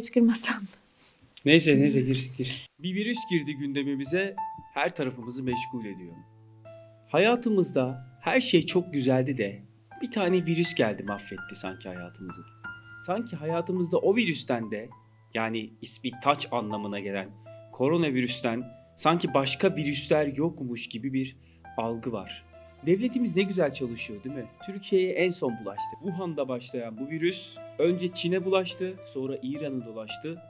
hiç girmesem. Neyse neyse gir gir. Bir virüs girdi gündemimize her tarafımızı meşgul ediyor. Hayatımızda her şey çok güzeldi de bir tane virüs geldi mahvetti sanki hayatımızı. Sanki hayatımızda o virüsten de yani ismi taç anlamına gelen koronavirüsten sanki başka virüsler yokmuş gibi bir algı var. Devletimiz ne güzel çalışıyor değil mi? Türkiye'ye en son bulaştı. Wuhan'da başlayan bu virüs önce Çin'e bulaştı, sonra İran'a dolaştı.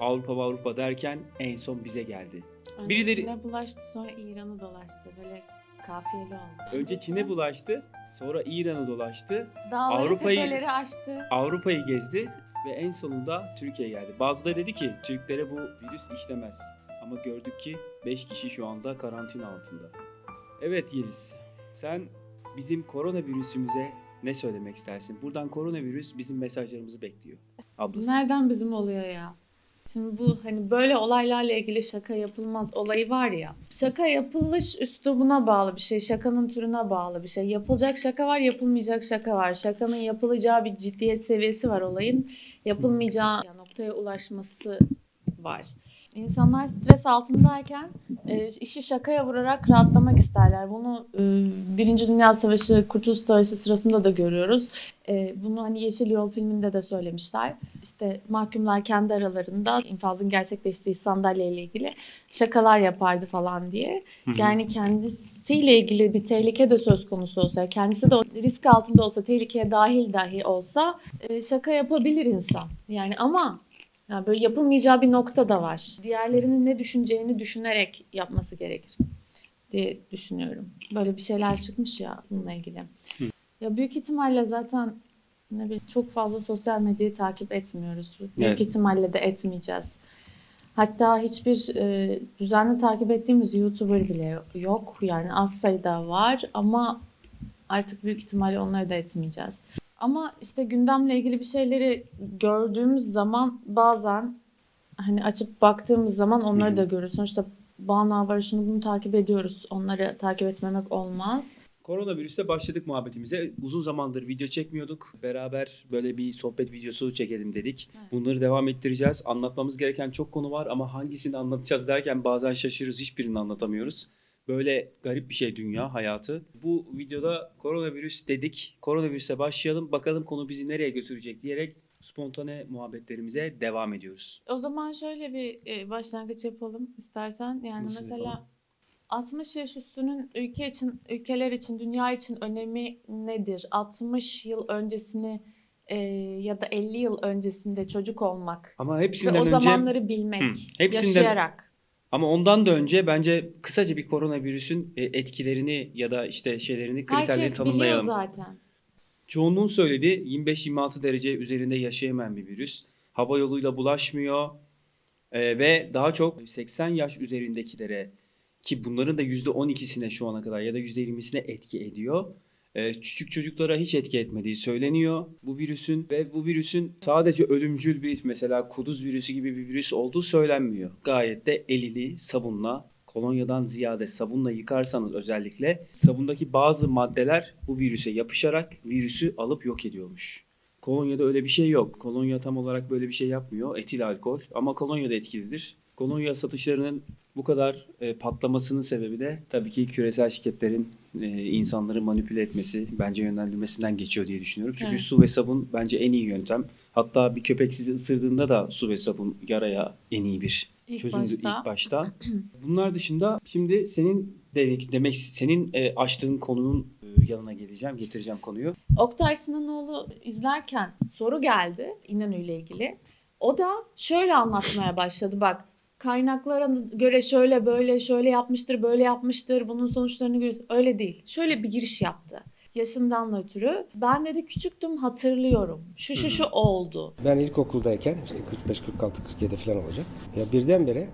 Avrupa Avrupa derken en son bize geldi. Önce Birileri- Çin'e bulaştı sonra İran'a dolaştı. Böyle kafiyeli oldu. Önce Çin'e bulaştı, sonra İran'a dolaştı, Dağları Avrupa'yı- tepeleri aştı. Avrupa'yı gezdi ve en sonunda Türkiye'ye geldi. Bazıları dedi ki Türklere bu virüs işlemez. Ama gördük ki 5 kişi şu anda karantina altında. Evet Yeliz, sen bizim koronavirüsümüze ne söylemek istersin? Buradan koronavirüs bizim mesajlarımızı bekliyor. Ablası. Nereden bizim oluyor ya? Şimdi bu hani böyle olaylarla ilgili şaka yapılmaz olayı var ya. Şaka yapılış üslubuna bağlı bir şey, şakanın türüne bağlı bir şey. Yapılacak şaka var, yapılmayacak şaka var. Şakanın yapılacağı bir ciddiyet seviyesi var olayın. Yapılmayacağı noktaya ulaşması var. İnsanlar stres altındayken e, işi şakaya vurarak rahatlamak isterler. Bunu e, Birinci Dünya Savaşı, Kurtuluş Savaşı sırasında da görüyoruz. E, bunu hani Yeşil Yol filminde de söylemişler. İşte mahkumlar kendi aralarında infazın gerçekleştiği sandalye ile ilgili şakalar yapardı falan diye. Yani kendisiyle ilgili bir tehlike de söz konusu olsa, kendisi de risk altında olsa, tehlikeye dahil dahi olsa e, şaka yapabilir insan. Yani ama yani böyle yapılmayacağı bir nokta da var. Diğerlerinin ne düşüneceğini düşünerek yapması gerekir diye düşünüyorum. Böyle bir şeyler çıkmış ya bununla ilgili. Hı. Ya büyük ihtimalle zaten ne bileyim çok fazla sosyal medyayı takip etmiyoruz. Büyük Evet. ihtimalle de etmeyeceğiz. Hatta hiçbir e, düzenli takip ettiğimiz YouTuber bile yok. Yani az sayıda var ama artık büyük ihtimalle onları da etmeyeceğiz. Ama işte gündemle ilgili bir şeyleri gördüğümüz zaman bazen hani açıp baktığımız zaman onları Hı da görürüz. Sonuçta Banu var şunu bunu takip ediyoruz. Onları takip etmemek olmaz. Koronavirüste başladık muhabbetimize. Uzun zamandır video çekmiyorduk. Beraber böyle bir sohbet videosu çekelim dedik. Evet. Bunları devam ettireceğiz. Anlatmamız gereken çok konu var ama hangisini anlatacağız derken bazen şaşırırız. Hiçbirini anlatamıyoruz. Böyle garip bir şey dünya hayatı. Bu videoda koronavirüs dedik. Koronavirüse başlayalım. Bakalım konu bizi nereye götürecek diyerek spontane muhabbetlerimize devam ediyoruz. O zaman şöyle bir e, başlangıç yapalım istersen. Yani Nasıl mesela yapalım? 60 yaş üstünün ülke için, ülkeler için, dünya için önemi nedir? 60 yıl öncesini e, ya da 50 yıl öncesinde çocuk olmak Ama ve hepsinden o önce zamanları bilmek, Hı, hepsinden- yaşayarak. Ama ondan da önce bence kısaca bir koronavirüsün e, etkilerini ya da işte şeylerini kriterlerini Herkes biliyor tanımlayalım. zaten. Çoğunluğun söylediği 25-26 derece üzerinde yaşayamayan bir virüs. Hava yoluyla bulaşmıyor Ee, ve daha çok 80 yaş üzerindekilere ki bunların da %12'sine şu ana kadar ya da %20'sine etki ediyor. Ee, küçük çocuklara hiç etki etmediği söyleniyor bu virüsün ve bu virüsün sadece ölümcül bir mesela kuduz virüsü gibi bir virüs olduğu söylenmiyor. Gayet de elini sabunla kolonyadan ziyade sabunla yıkarsanız özellikle sabundaki bazı maddeler bu virüse yapışarak virüsü alıp yok ediyormuş. Kolonyada öyle bir şey yok. Kolonya tam olarak böyle bir şey yapmıyor. Etil alkol ama kolonya da etkilidir. Kolonya satışlarının bu kadar e, patlamasının sebebi de tabii ki küresel şirketlerin e, insanları manipüle etmesi, bence yönlendirmesinden geçiyor diye düşünüyorum. Çünkü Evet. su ve sabun bence en iyi yöntem. Hatta bir köpek sizi ısırdığında da su ve sabun yaraya en iyi bir İlk çözümdür başta. ilk başta. Bunlar dışında şimdi senin demek, demek senin e, açtığın konunun e, yanına geleceğim, getireceğim konuyu. Oktay Sinanoğlu izlerken soru geldi İnönü ile ilgili. O da şöyle anlatmaya başladı bak kaynaklara göre şöyle böyle şöyle yapmıştır böyle yapmıştır bunun sonuçlarını gör öyle değil. Şöyle bir giriş yaptı. Yaşından ötürü ben dedi küçüktüm hatırlıyorum. Şu şu şu oldu. Ben ilkokuldayken işte 45, 46, 47 falan olacak. Ya birdenbire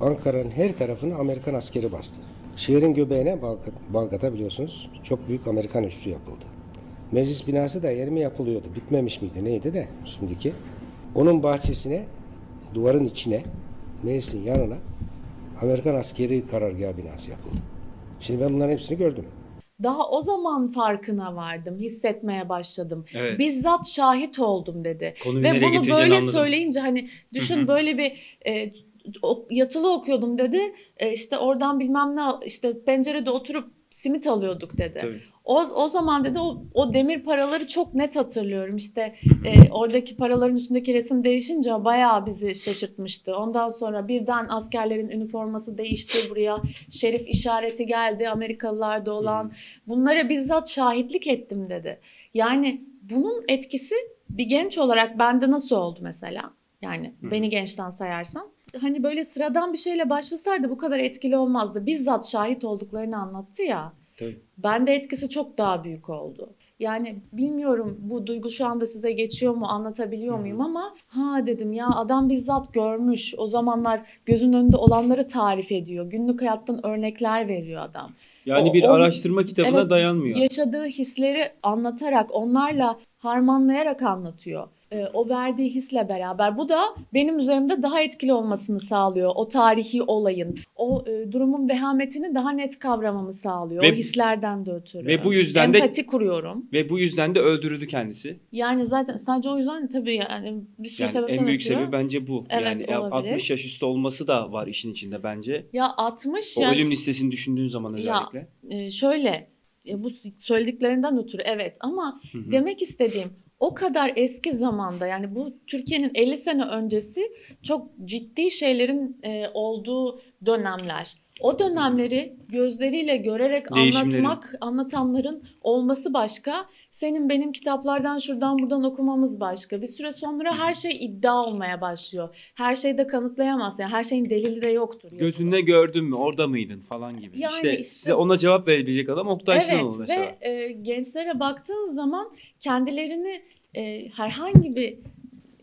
Ankara'nın her tarafını Amerikan askeri bastı. Şehrin göbeğine Balgat, Balgat'a biliyorsunuz çok büyük Amerikan üssü yapıldı. Meclis binası da yeni mi yapılıyordu? Bitmemiş miydi neydi de şimdiki. Onun bahçesine, duvarın içine, meclisin yanına Amerikan askeri karargah binası yapıldı. Şimdi ben bunların hepsini gördüm. Daha o zaman farkına vardım, hissetmeye başladım. Evet. Bizzat şahit oldum dedi. Konuyu Ve bunu böyle anladım. söyleyince hani düşün böyle bir e, yatılı okuyordum dedi. E, işte oradan bilmem ne işte pencerede oturup simit alıyorduk dedi. Tabii. O, o zaman dedi o, o demir paraları çok net hatırlıyorum. İşte e, oradaki paraların üstündeki resim değişince bayağı bizi şaşırtmıştı. Ondan sonra birden askerlerin üniforması değişti. Buraya şerif işareti geldi Amerikalılarda olan. Bunlara bizzat şahitlik ettim dedi. Yani bunun etkisi bir genç olarak bende nasıl oldu mesela? Yani Hı. beni gençten sayarsan. Hani böyle sıradan bir şeyle başlasaydı bu kadar etkili olmazdı. Bizzat şahit olduklarını anlattı ya. Tabii. Bende etkisi çok daha büyük oldu. Yani bilmiyorum bu duygu şu anda size geçiyor mu anlatabiliyor Hı hı. muyum ama ha dedim ya adam bizzat görmüş. O zamanlar gözün önünde olanları tarif ediyor. Günlük hayattan örnekler veriyor adam. Yani O- bir o- araştırma kitabına Evet, dayanmıyor. Yaşadığı hisleri anlatarak, onlarla harmanlayarak anlatıyor. Ee, o verdiği hisle beraber. Bu da benim üzerimde daha etkili olmasını sağlıyor. O tarihi olayın, o e, durumun vehametini daha net kavramamı sağlıyor. Ve- o hislerden de ötürü. ve bu yüzden de- Empati kuruyorum. Ve bu yüzden de öldürüldü kendisi. Yani zaten sadece o yüzden tabii yani bir sürü Yani sebepten en büyük ötürü. sebebi bence bu. Evet, yani olabilir. 60 yaş üstü olması da var işin içinde bence. Ya 60 O yaş ölüm listesini düşündüğün zaman Ya, özellikle. e, şöyle e, bu söylediklerinden ötürü evet ama demek istediğim o kadar eski zamanda yani bu Türkiye'nin 50 sene öncesi çok ciddi şeylerin e, olduğu dönemler. O dönemleri gözleriyle görerek anlatmak, anlatanların olması başka. Senin benim kitaplardan şuradan buradan okumamız başka. Bir süre sonra her şey iddia olmaya başlıyor. Her şeyi de kanıtlayamaz. Yani her şeyin delili de yoktur. Gözünde gördün mü orada mıydın falan gibi. Yani işte, işte- size ona cevap verebilecek adam Oktay Evet mesela. ve e, gençlere baktığın zaman kendilerini e, herhangi bir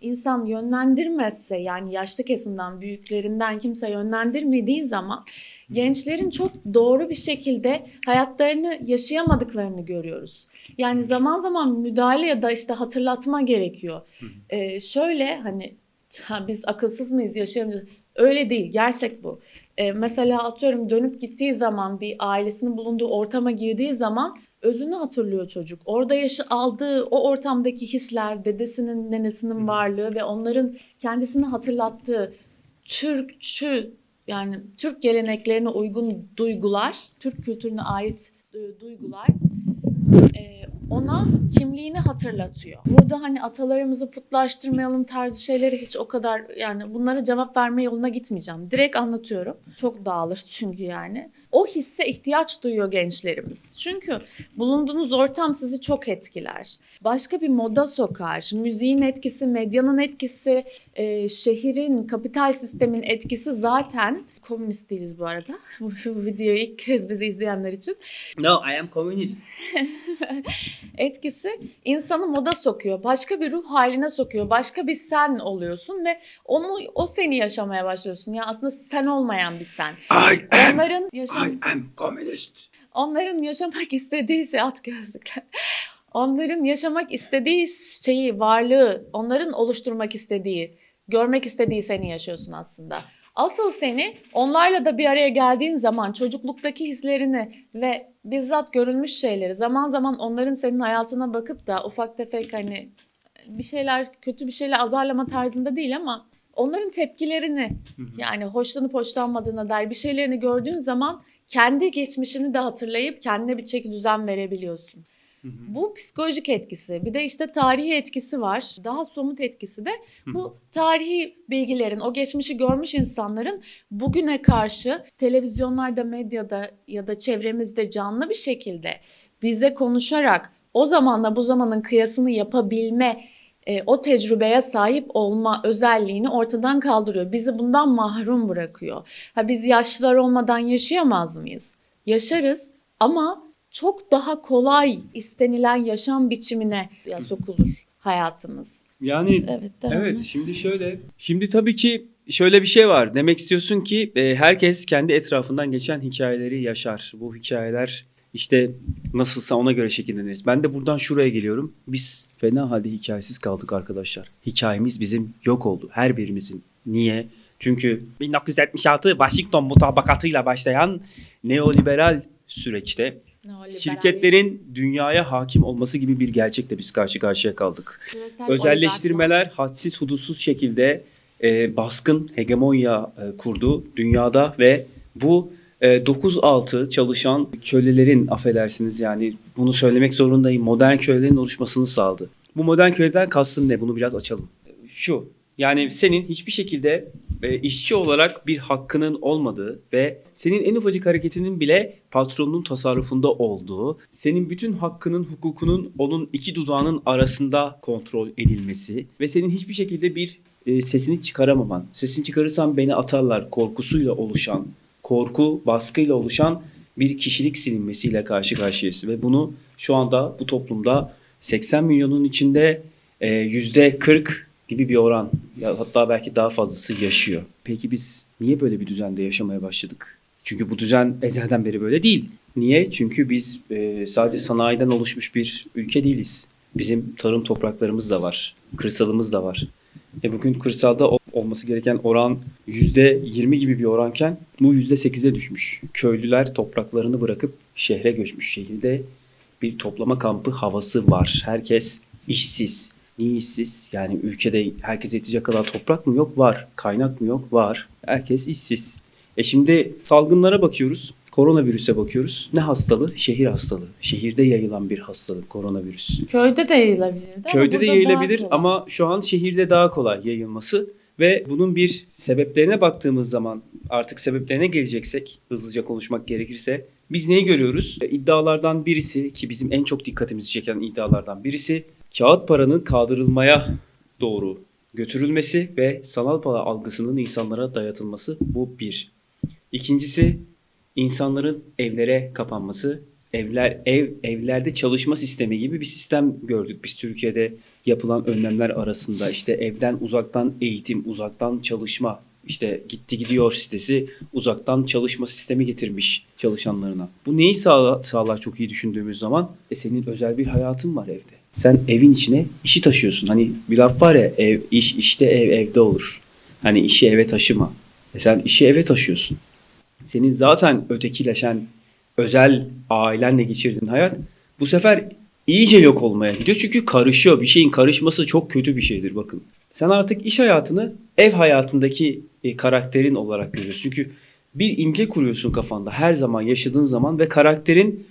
insan yönlendirmezse yani yaşlı kesimden büyüklerinden kimse yönlendirmediği zaman gençlerin çok doğru bir şekilde hayatlarını yaşayamadıklarını görüyoruz. Yani zaman zaman müdahale ya da işte hatırlatma gerekiyor. E, şöyle hani ha, biz akılsız mıyız yaşayamayacağız. Öyle değil gerçek bu. E, mesela atıyorum dönüp gittiği zaman bir ailesinin bulunduğu ortama girdiği zaman özünü hatırlıyor çocuk. Orada yaşı aldığı o ortamdaki hisler, dedesinin, nenesinin varlığı ve onların kendisini hatırlattığı Türkçü yani Türk geleneklerine uygun duygular, Türk kültürüne ait e, duygular e, ona kimliğini hatırlatıyor. Burada hani atalarımızı putlaştırmayalım tarzı şeyleri hiç o kadar yani bunlara cevap verme yoluna gitmeyeceğim. Direkt anlatıyorum. Çok dağılır çünkü yani. O hisse ihtiyaç duyuyor gençlerimiz. Çünkü bulunduğunuz ortam sizi çok etkiler. Başka bir moda sokar. Müziğin etkisi, medyanın etkisi, e, şehrin, kapital sistemin etkisi zaten komünist değiliz bu arada. Bu videoyu ilk kez bizi izleyenler için No, I am communist. etkisi insanı moda sokuyor. Başka bir ruh haline sokuyor. Başka bir sen oluyorsun ve onu o seni yaşamaya başlıyorsun. Ya aslında sen olmayan bir sen. I Onların yaşam am communist. onların yaşamak istediği şey at gözlükler. Onların yaşamak istediği şeyi, varlığı, onların oluşturmak istediği, görmek istediği seni yaşıyorsun aslında. Asıl seni onlarla da bir araya geldiğin zaman çocukluktaki hislerini ve bizzat görülmüş şeyleri zaman zaman onların senin hayatına bakıp da ufak tefek hani bir şeyler kötü bir şeyler azarlama tarzında değil ama onların tepkilerini yani hoşlanıp hoşlanmadığına dair bir şeylerini gördüğün zaman kendi geçmişini de hatırlayıp kendine bir çeki düzen verebiliyorsun. Bu psikolojik etkisi. Bir de işte tarihi etkisi var. Daha somut etkisi de bu tarihi bilgilerin, o geçmişi görmüş insanların bugüne karşı televizyonlarda, medyada ya da çevremizde canlı bir şekilde bize konuşarak o zamanla bu zamanın kıyasını yapabilme e, o tecrübeye sahip olma özelliğini ortadan kaldırıyor. Bizi bundan mahrum bırakıyor. Ha biz yaşlılar olmadan yaşayamaz mıyız? Yaşarız ama çok daha kolay istenilen yaşam biçimine sokulur hayatımız. Yani Evet, Evet et. şimdi şöyle. Şimdi tabii ki şöyle bir şey var. Demek istiyorsun ki e, herkes kendi etrafından geçen hikayeleri yaşar. Bu hikayeler işte nasılsa ona göre şekilleniriz. Ben de buradan şuraya geliyorum. Biz fena halde hikayesiz kaldık arkadaşlar. Hikayemiz bizim yok oldu. Her birimizin. Niye? Çünkü 1976 Washington mutabakatıyla başlayan neoliberal süreçte şirketlerin dünyaya hakim olması gibi bir gerçekle biz karşı karşıya kaldık. küresel Özelleştirmeler hadsiz hudutsuz şekilde e, baskın hegemonya e, kurdu dünyada ve bu e, 9-6 çalışan kölelerin affedersiniz yani bunu söylemek zorundayım modern kölelerin oluşmasını sağladı. Bu modern köleden kastım ne? Bunu biraz açalım. Şu yani senin hiçbir şekilde e, işçi olarak bir hakkının olmadığı ve senin en ufacık hareketinin bile patronun tasarrufunda olduğu, senin bütün hakkının, hukukunun onun iki dudağının arasında kontrol edilmesi ve senin hiçbir şekilde bir e, sesini çıkaramaman, sesini çıkarırsan beni atarlar korkusuyla oluşan, korku, baskıyla oluşan bir kişilik silinmesiyle karşı karşıyayız. Ve bunu şu anda bu toplumda 80 milyonun içinde e, yüzde 40 gibi bir oran ya hatta belki daha fazlası yaşıyor. Peki biz niye böyle bir düzende yaşamaya başladık? Çünkü bu düzen ezelden beri böyle değil. Niye? Çünkü biz e, sadece sanayiden oluşmuş bir ülke değiliz. Bizim tarım topraklarımız da var. Kırsalımız da var. E bugün kırsalda ol- olması gereken oran %20 gibi bir oranken bu %8'e düşmüş. Köylüler topraklarını bırakıp şehre göçmüş. Şehirde bir toplama kampı havası var. Herkes işsiz. Niye işsiz? Yani ülkede herkese yetecek kadar toprak mı yok? Var. Kaynak mı yok? Var. Herkes işsiz. E şimdi salgınlara bakıyoruz. Koronavirüse bakıyoruz. Ne hastalığı? Şehir hastalığı. Şehirde yayılan bir hastalık koronavirüs. Köyde de yayılabilirdi. ama Köyde de yayılabilir ama şu an şehirde daha kolay yayılması ve bunun bir sebeplerine baktığımız zaman artık sebeplerine geleceksek hızlıca konuşmak gerekirse biz neyi görüyoruz? E, İddialardan birisi ki bizim en çok dikkatimizi çeken iddialardan birisi kağıt paranın kaldırılmaya doğru götürülmesi ve sanal para algısının insanlara dayatılması bu bir. İkincisi insanların evlere kapanması, evler ev evlerde çalışma sistemi gibi bir sistem gördük biz Türkiye'de yapılan önlemler arasında işte evden uzaktan eğitim, uzaktan çalışma, işte gitti gidiyor sitesi uzaktan çalışma sistemi getirmiş çalışanlarına. Bu neyi sağla, sağlar çok iyi düşündüğümüz zaman? E senin özel bir hayatın var evde. Sen evin içine işi taşıyorsun. Hani bir laf var ya ev iş işte ev evde olur. Hani işi eve taşıma. E sen işi eve taşıyorsun senin zaten ötekileşen özel ailenle geçirdiğin hayat bu sefer iyice yok olmaya gidiyor. Çünkü karışıyor. Bir şeyin karışması çok kötü bir şeydir bakın. Sen artık iş hayatını ev hayatındaki e, karakterin olarak görüyorsun. Çünkü bir imge kuruyorsun kafanda her zaman yaşadığın zaman ve karakterin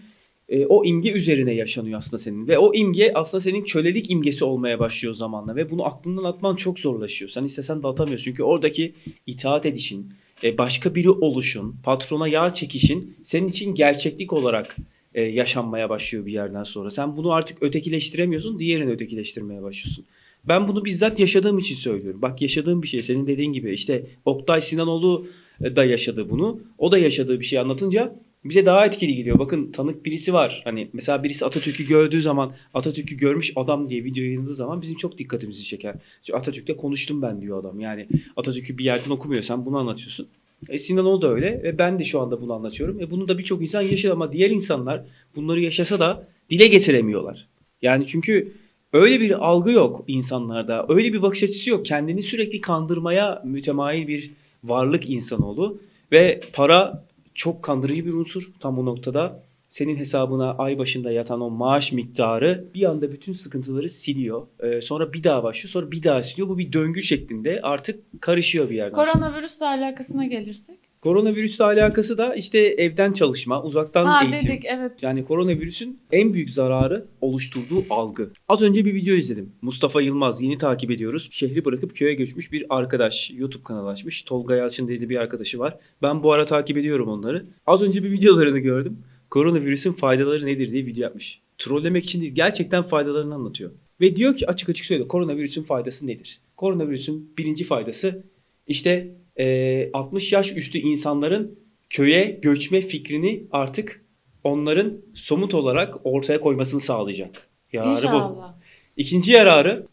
e, o imge üzerine yaşanıyor aslında senin. Ve o imge aslında senin kölelik imgesi olmaya başlıyor zamanla. Ve bunu aklından atman çok zorlaşıyor. Sen istesen de atamıyorsun. Çünkü oradaki itaat edişin, e, başka biri oluşun, patrona yağ çekişin senin için gerçeklik olarak e, yaşanmaya başlıyor bir yerden sonra. Sen bunu artık ötekileştiremiyorsun, diğerini ötekileştirmeye başlıyorsun. Ben bunu bizzat yaşadığım için söylüyorum. Bak yaşadığım bir şey senin dediğin gibi işte Oktay Sinanoğlu da yaşadı bunu. O da yaşadığı bir şey anlatınca bize daha etkili geliyor. Bakın tanık birisi var. Hani mesela birisi Atatürk'ü gördüğü zaman Atatürk'ü görmüş adam diye video yayınladığı zaman bizim çok dikkatimizi çeker. Çünkü Atatürk'le konuştum ben diyor adam. Yani Atatürk'ü bir yerden okumuyorsan bunu anlatıyorsun. E, Sinan da öyle ve ben de şu anda bunu anlatıyorum. E, bunu da birçok insan yaşıyor ama diğer insanlar bunları yaşasa da dile getiremiyorlar. Yani çünkü öyle bir algı yok insanlarda. Öyle bir bakış açısı yok. Kendini sürekli kandırmaya mütemayil bir varlık insanoğlu ve para çok kandırıcı bir unsur tam bu noktada. Senin hesabına ay başında yatan o maaş miktarı bir anda bütün sıkıntıları siliyor. Ee, sonra bir daha başlıyor, sonra bir daha siliyor. Bu bir döngü şeklinde artık karışıyor bir yerden sonra. Koronavirüsle alakasına gelirsek. Koronavirüsle alakası da işte evden çalışma, uzaktan Ha eğitim. dedik evet. Yani koronavirüsün en büyük zararı oluşturduğu algı. Az önce bir video izledim. Mustafa Yılmaz yeni takip ediyoruz. Şehri bırakıp köye göçmüş bir arkadaş. YouTube kanalı açmış. Tolga Yalçın diye de bir arkadaşı var. Ben bu ara takip ediyorum onları. Az önce bir videolarını gördüm. Koronavirüsün faydaları nedir diye video yapmış. Trollemek için değil gerçekten faydalarını anlatıyor. Ve diyor ki açık açık söyle koronavirüsün faydası nedir? Koronavirüsün birinci faydası işte eee, 60 yaş üstü insanların köye göçme fikrini artık onların somut olarak ortaya koymasını sağlayacak. Yararı bu. İnşallah. İkinci yararı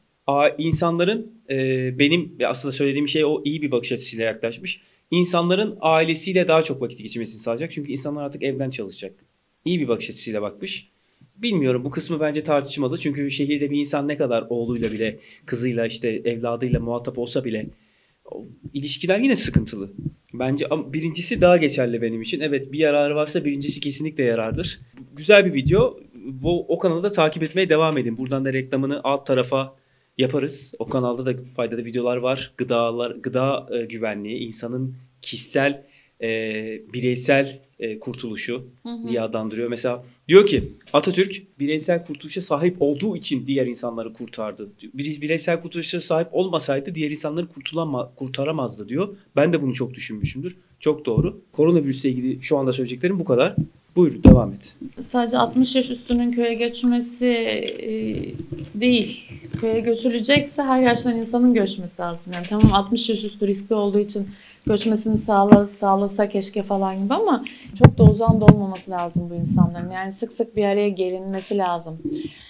insanların e, benim ve aslında söylediğim şey o iyi bir bakış açısıyla yaklaşmış. İnsanların ailesiyle daha çok vakit geçirmesini sağlayacak. Çünkü insanlar artık evden çalışacak. İyi bir bakış açısıyla bakmış. Bilmiyorum bu kısmı bence tartışmalı. Çünkü şehirde bir insan ne kadar oğluyla bile, kızıyla işte evladıyla muhatap olsa bile ilişkiler yine sıkıntılı. Bence birincisi daha geçerli benim için. Evet bir yararı varsa birincisi kesinlikle yarardır. güzel bir video. Bu o kanalı da takip etmeye devam edin. Buradan da reklamını alt tarafa yaparız. O kanalda da faydalı videolar var. Gıdalar, gıda e, güvenliği, insanın kişisel, e, bireysel e, kurtuluşu diye adlandırıyor. Mesela diyor ki Atatürk bireysel kurtuluşa sahip olduğu için diğer insanları kurtardı. Bir bireysel kurtuluşa sahip olmasaydı diğer insanları kurtulama, kurtaramazdı diyor. Ben de bunu çok düşünmüşümdür. Çok doğru. Koronavirüsle ilgili şu anda söyleyeceklerim bu kadar. Buyur devam et. Sadece 60 yaş üstünün köye göçmesi e, değil. Köye göçülecekse her yaştan insanın göçmesi lazım. Yani tamam 60 yaş üstü riskli olduğu için göçmesini sağla, sağlasa keşke falan gibi ama çok da uzağında da olmaması lazım bu insanların. Yani sık sık bir araya gelinmesi lazım.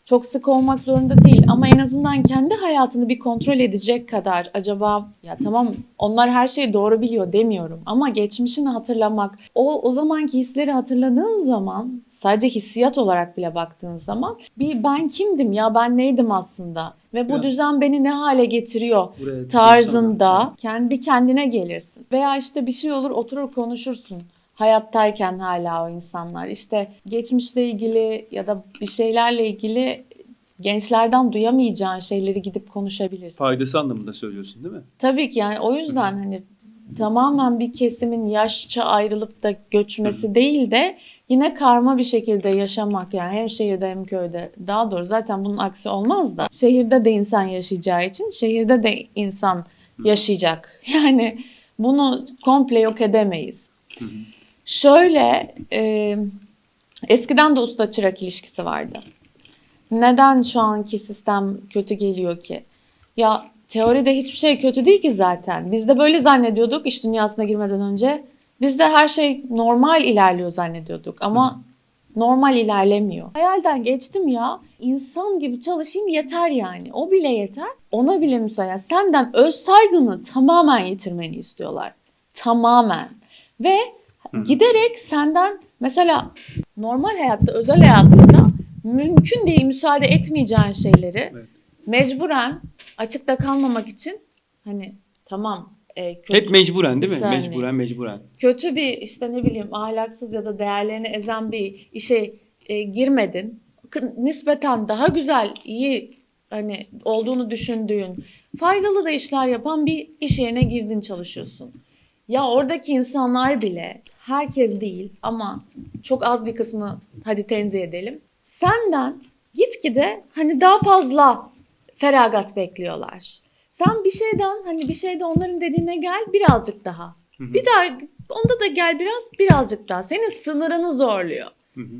Çok sık olmak zorunda değil ama en azından kendi hayatını bir kontrol edecek kadar acaba ya tamam onlar her şeyi doğru biliyor demiyorum ama geçmişini hatırlamak o o zamanki hisleri hatırladığın zaman sadece hissiyat olarak bile baktığın zaman bir ben kimdim ya ben neydim aslında ve bu Biraz- düzen beni ne hale getiriyor Buraya tarzında kendi kendine gelirsin. Veya işte bir şey olur oturur konuşursun. Hayattayken hala o insanlar. İşte geçmişle ilgili ya da bir şeylerle ilgili gençlerden duyamayacağın şeyleri gidip konuşabilirsin. Faydası anlamında söylüyorsun değil mi? Tabii ki yani o yüzden hani tamamen bir kesimin yaşça ayrılıp da göçmesi değil de yine karma bir şekilde yaşamak yani hem şehirde hem köyde daha doğru zaten bunun aksi olmaz da şehirde de insan yaşayacağı için şehirde de insan yaşayacak. Yani bunu komple yok edemeyiz. Şöyle e, eskiden de usta çırak ilişkisi vardı. Neden şu anki sistem kötü geliyor ki? Ya teoride hiçbir şey kötü değil ki zaten. Biz de böyle zannediyorduk iş dünyasına girmeden önce. Biz de her şey normal ilerliyor zannediyorduk ama normal ilerlemiyor. Hayalden geçtim ya. İnsan gibi çalışayım yeter yani. O bile yeter. Ona bile müsait. Senden öz saygını tamamen yitirmeni istiyorlar. Tamamen. Ve giderek senden mesela normal hayatta, özel hayatında mümkün değil müsaade etmeyeceğin şeyleri Evet. Mecburen açıkta kalmamak için hani tamam e, kötü, Hep mecburen değil mi? saniye. Mecburen mecburen. kötü bir işte ne bileyim ahlaksız ya da değerlerini ezen bir işe e, girmedin. Nispeten daha güzel, iyi hani olduğunu düşündüğün, faydalı da işler yapan bir iş yerine girdin çalışıyorsun. Ya oradaki insanlar bile herkes değil ama çok az bir kısmı hadi tenzih edelim. Senden gitgide hani daha fazla feragat bekliyorlar. Sen bir şeyden hani bir şeyde onların dediğine gel birazcık daha. Bir daha onda da gel biraz birazcık daha. Senin sınırını zorluyor.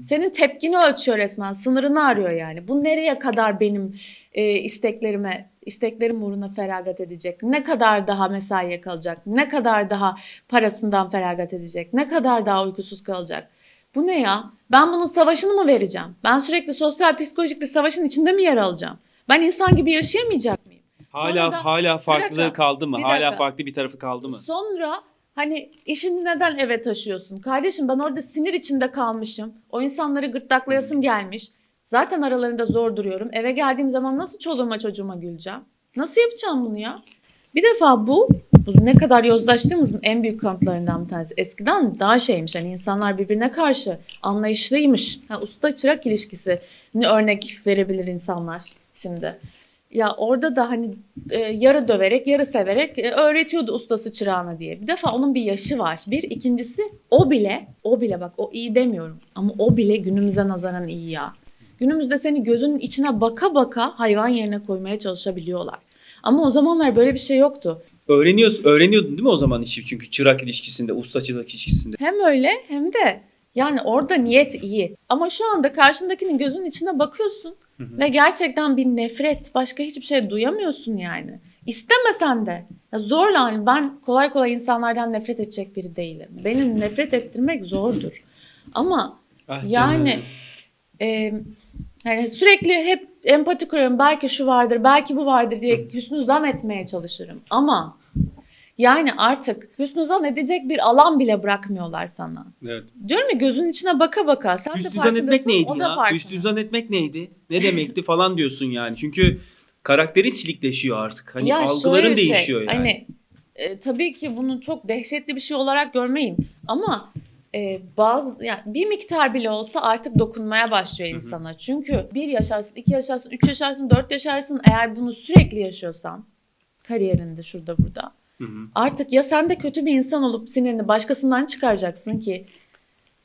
Senin tepkini ölçüyor resmen. Sınırını arıyor yani. Bu nereye kadar benim e, isteklerime, isteklerim uğruna feragat edecek? Ne kadar daha mesaiye kalacak? Ne kadar daha parasından feragat edecek? Ne kadar daha uykusuz kalacak? Bu ne ya? Ben bunun savaşını mı vereceğim? Ben sürekli sosyal psikolojik bir savaşın içinde mi yer alacağım? Ben insan gibi yaşayamayacak mıyım? Hala Sonra da- hala farklılığı dakika, kaldı mı? bir Hala dakika. farklı bir tarafı kaldı mı? Sonra hani işini neden eve taşıyorsun? Kardeşim ben orada sinir içinde kalmışım. O insanları gırtlaklayasım gelmiş. Zaten aralarında zor duruyorum. Eve geldiğim zaman nasıl çoluğuma çocuğuma güleceğim? Nasıl yapacağım bunu ya? Bir defa bu, bu ne kadar yozlaştığımızın en büyük kanıtlarından bir tanesi. Eskiden daha şeymiş hani insanlar birbirine karşı anlayışlıymış. Ha, usta çırak ilişkisi ne örnek verebilir insanlar şimdi. Ya orada da hani e, yarı döverek yarı severek e, öğretiyordu ustası çırağına diye. Bir defa onun bir yaşı var. Bir ikincisi o bile o bile bak o iyi demiyorum ama o bile günümüze nazaran iyi ya. Günümüzde seni gözünün içine baka baka hayvan yerine koymaya çalışabiliyorlar. Ama o zamanlar böyle bir şey yoktu. Öğreniyor, öğreniyordun değil mi o zaman işi? Çünkü çırak ilişkisinde, usta çırak ilişkisinde. Hem öyle hem de yani orada niyet iyi. Ama şu anda karşındakinin gözünün içine bakıyorsun ve gerçekten bir nefret, başka hiçbir şey duyamıyorsun yani. İstemesen de. Ya zorla hani ben kolay kolay insanlardan nefret edecek biri değilim. Benim nefret ettirmek zordur. Ama Ah yani e, yani sürekli hep empati kuruyorum. Belki şu vardır, belki bu vardır diye hüsnü zan etmeye çalışırım. Ama yani artık hüsnü zan edecek bir alan bile bırakmıyorlar sana. Evet. Diyorum ya gözünün içine baka baka. Sen de Üst düzen etmek neydi o ya? farkında. Üst düzen etmek neydi? Ne demekti falan diyorsun yani. Çünkü karakterin silikleşiyor artık. Hani Ya algıların şey, değişiyor yani. Hani e, tabii ki bunu çok dehşetli bir şey olarak görmeyin ama e, bazı yani bir miktar bile olsa artık dokunmaya başlıyor insana. Çünkü bir yaşarsın, iki yaşarsın, üç yaşarsın, dört yaşarsın. Eğer bunu sürekli yaşıyorsan kariyerinde şurada burada. Hı hı. Artık ya sen de kötü bir insan olup sinirini başkasından çıkaracaksın ki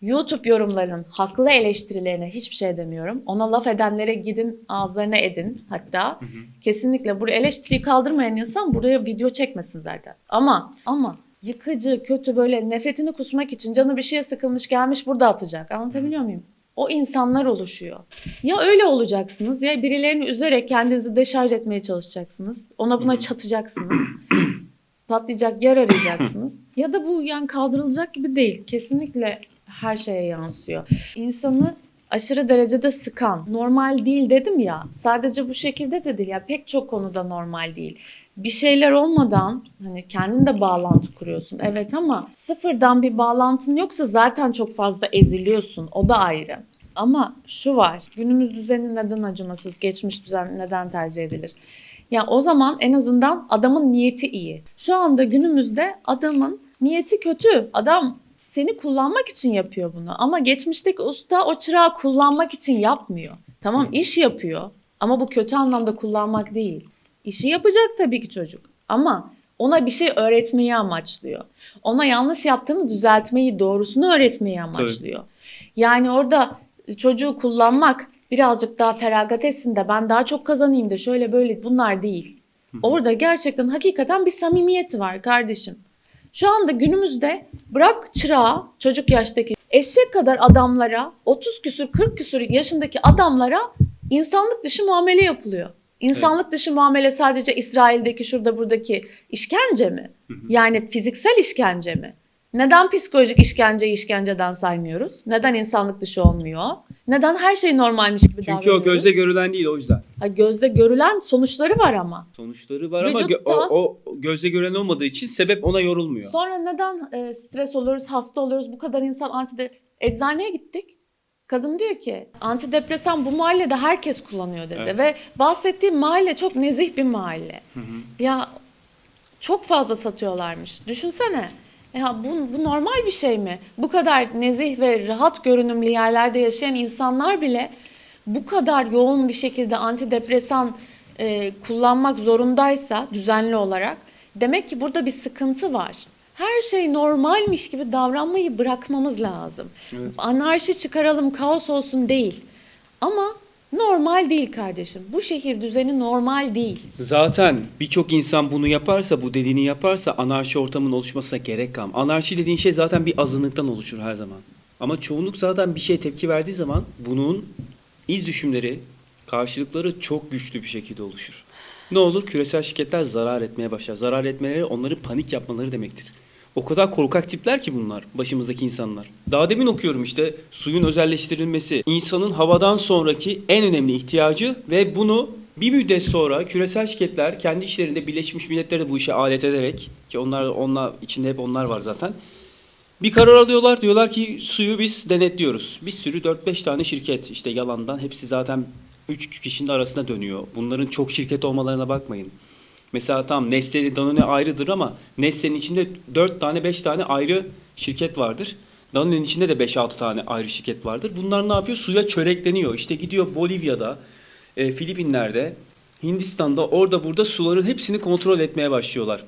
YouTube yorumlarının haklı eleştirilerine hiçbir şey demiyorum. Ona laf edenlere gidin ağızlarına edin hatta. Kesinlikle buraya eleştiriyi kaldırmayan insan buraya video çekmesin zaten. Ama ama yıkıcı, kötü böyle nefretini kusmak için canı bir şeye sıkılmış gelmiş burada atacak. Anlatabiliyor muyum? O insanlar oluşuyor. Ya öyle olacaksınız ya birilerini üzerek kendinizi deşarj etmeye çalışacaksınız. Ona buna çatacaksınız. Patlayacak yer arayacaksınız. ya da bu yani kaldırılacak gibi değil. Kesinlikle her şeye yansıyor. İnsanı aşırı derecede sıkan, normal değil dedim ya. Sadece bu şekilde de değil ya pek çok konuda normal değil. Bir şeyler olmadan hani kendin de bağlantı kuruyorsun. Evet ama sıfırdan bir bağlantın yoksa zaten çok fazla eziliyorsun. O da ayrı. Ama şu var. Günümüz düzeni neden acımasız, geçmiş düzen neden tercih edilir? Ya o zaman en azından adamın niyeti iyi. Şu anda günümüzde adamın niyeti kötü. Adam seni kullanmak için yapıyor bunu. Ama geçmişteki usta o çırağı kullanmak için yapmıyor. Tamam iş yapıyor ama bu kötü anlamda kullanmak değil. İşi yapacak tabii ki çocuk. Ama ona bir şey öğretmeyi amaçlıyor. Ona yanlış yaptığını düzeltmeyi, doğrusunu öğretmeyi amaçlıyor. Yani orada çocuğu kullanmak birazcık daha feragat etsin de ben daha çok kazanayım da şöyle böyle bunlar değil. Orada gerçekten hakikaten bir samimiyeti var kardeşim. Şu anda günümüzde bırak çırağı çocuk yaştaki eşek kadar adamlara 30 küsür 40 küsür yaşındaki adamlara insanlık dışı muamele yapılıyor. İnsanlık dışı muamele sadece İsrail'deki şurada buradaki işkence mi? Yani fiziksel işkence mi? Neden psikolojik işkenceyi işkenceden saymıyoruz? Neden insanlık dışı olmuyor? Neden her şey normalmiş gibi Çünkü o davranıyoruz? gözle görülen değil o yüzden. Ha, gözde görülen sonuçları var ama. Sonuçları var ama Vücut gö- o, o gözle gören olmadığı için sebep ona yorulmuyor. Sonra neden e, stres oluyoruz, hasta oluyoruz? Bu kadar insan antide... Eczaneye gittik. Kadın diyor ki antidepresan bu mahallede herkes kullanıyor dedi. Evet. Ve bahsettiğim mahalle çok nezih bir mahalle. Ya çok fazla satıyorlarmış. Düşünsene. Ya bu, bu normal bir şey mi? Bu kadar nezih ve rahat görünümlü yerlerde yaşayan insanlar bile bu kadar yoğun bir şekilde antidepresan e, kullanmak zorundaysa düzenli olarak demek ki burada bir sıkıntı var. Her şey normalmiş gibi davranmayı bırakmamız lazım. Evet. Anarşi çıkaralım, kaos olsun değil. Ama normal değil kardeşim. Bu şehir düzeni normal değil. Zaten birçok insan bunu yaparsa, bu dediğini yaparsa anarşi ortamının oluşmasına gerek kalmaz. Anarşi dediğin şey zaten bir azınlıktan oluşur her zaman. Ama çoğunluk zaten bir şeye tepki verdiği zaman bunun iz düşümleri, karşılıkları çok güçlü bir şekilde oluşur. Ne olur? Küresel şirketler zarar etmeye başlar. Zarar etmeleri onları panik yapmaları demektir. O kadar korkak tipler ki bunlar, başımızdaki insanlar. Daha demin okuyorum işte suyun özelleştirilmesi, insanın havadan sonraki en önemli ihtiyacı ve bunu bir müddet sonra küresel şirketler kendi işlerinde Birleşmiş Milletler'e bu işe alet ederek ki onlar onlar içinde hep onlar var zaten. Bir karar alıyorlar diyorlar ki suyu biz denetliyoruz. Bir sürü 4-5 tane şirket işte yalandan hepsi zaten 3 kişinin arasında dönüyor. Bunların çok şirket olmalarına bakmayın. Mesela tam Nestle Danone ayrıdır ama Nestle'nin içinde 4 tane 5 tane ayrı şirket vardır. Danone'nin içinde de 5-6 tane ayrı şirket vardır. Bunlar ne yapıyor? Suya çörekleniyor. İşte gidiyor Bolivya'da, e, Filipinler'de, Hindistan'da orada burada suların hepsini kontrol etmeye başlıyorlar.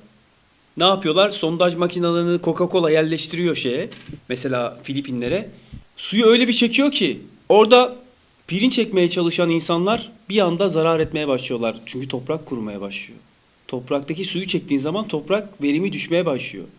Ne yapıyorlar? Sondaj makinalarını Coca-Cola yerleştiriyor şeye. Mesela Filipinlere. Suyu öyle bir çekiyor ki orada pirinç ekmeye çalışan insanlar bir anda zarar etmeye başlıyorlar. Çünkü toprak kurumaya başlıyor. Topraktaki suyu çektiğin zaman toprak verimi düşmeye başlıyor.